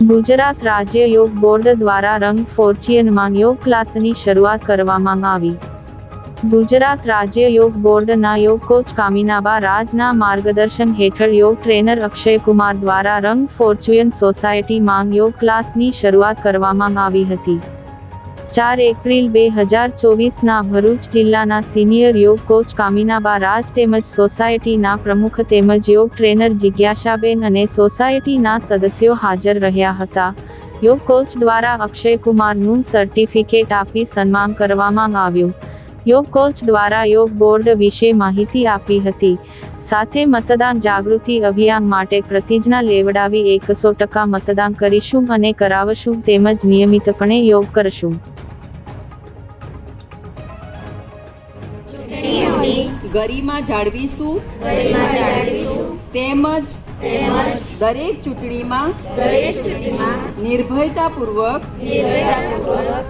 ગુજરાત રાજ્ય યોગ બોર્ડ દ્વારા રંગ ફોર્ચ્યુનમાં યોગ ક્લાસની શરૂઆત કરવામાં આવી. ગુજરાત રાજ્ય યોગ બોર્ડના યોગ કોચ કામિનાબા રાજના માર્ગદર્શન હેઠળ યોગ ટ્રેનર અક્ષયકુમાર દ્વારા રંગ ફોર્ચ્યુન સોસાયટી માંગ યોગ ક્લાસની શરૂઆત કરવામાં આવી હતી. ચાર એપ્રિલ બે હજાર ચોવીસના ભરૂચ જિલ્લાના સિનિયર યોગ કોચ કામિનાબા રાજ તેમજ સોસાયટીના પ્રમુખ તેમજ યોગ ટ્રેનર જિજ્ઞાસાબેન અને સોસાયટીના સદસ્યો હાજર રહ્યા હતા. યોગ કોચ દ્વારા અક્ષયકુમારનું સર્ટિફિકેટ આપી સન્માન કરવામાં આવ્યું. યોગ કોચ દ્વારા યોગ બોર્ડ વિશે માહિતી આપી હતી. સાથે મતદાન જાગૃતિ અભિયાન માટે પ્રતિજ્ઞા લેવડાવી એકસો ટકા મતદાન કરીશું અને કરાવશું તેમજ નિયમિતપણે યોગ કરશું. ગરિમા જાળવીશું. તેમજ દરેક ચૂંટણીમાં નિર્ભયતાપૂર્વક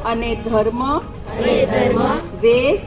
અને ધર્મ વેશ